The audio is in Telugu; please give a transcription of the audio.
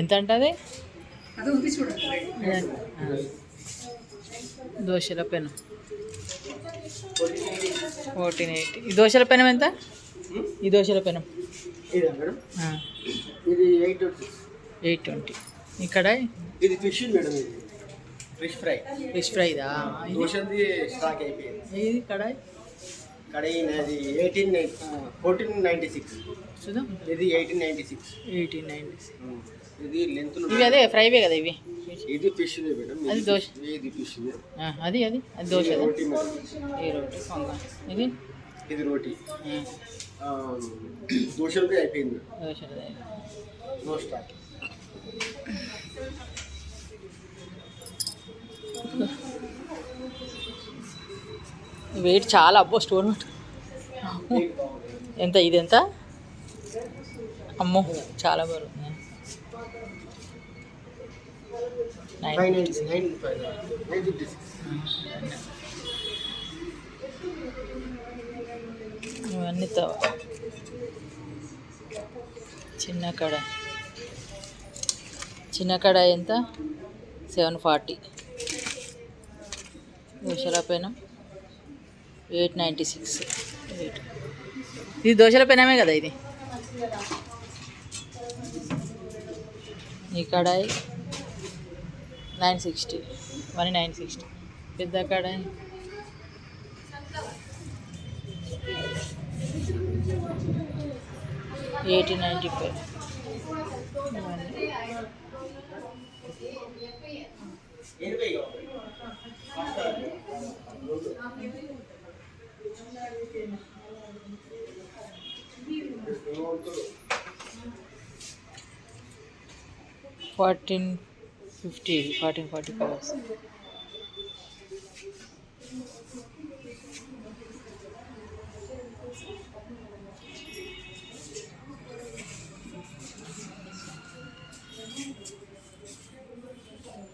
ఎంత అంటది. దోశల పెనం. ఫోర్టీన్ ఎయిటీ ఈ దోశల పెనం ఎంత? ఈ దోశల పెనం. ఇదా ఎయిట్ ట్వంటీ ఇక్కడ ఇది ఫిష్ మేడం ఇది. ఫిష్ ఫ్రై ఫిష్ ఫ్రైదా దోశది స్టాక్ అయిపోయింది. ఇది కడాయి? కడాయి అది ఎయిటీన్ ఫోర్టీన్ నైంటీ సిక్స్ చూద్దాం. ఇది eighteen ninety six eighteen ninety ఇది లెంత్ ఇవి అదే ఫ్రైవే కదా ఇవి? ఇది ఫిష్ మేడం అది దోశ. ఇది ఫిష్ అది అది అది దోశ రోటీ ఈ రోటీ ఇది? ఇది రోటీ. దోశలది అయిపోయింది. నో స్టాక్ వెయిట్ చాలా అబ్బో స్టోర్ పెట్టు. ఎంత? ఇది ఎంత? అమ్మో చాలా బరువు. ఇవన్నీ తవ చిన్న కడ చిన్న కడ ఎంత? సెవెన్ ఫార్టీ దోశల పెనం ఎయిట్ నైంటీ సిక్స్. ఎయిట్. ఇది దోశల పెనమే కదా ఇది? ఈ కడాయి nine sixty. One nine sixty. పెద్ద కడాయి. Eighty ninety five. 1440 hours.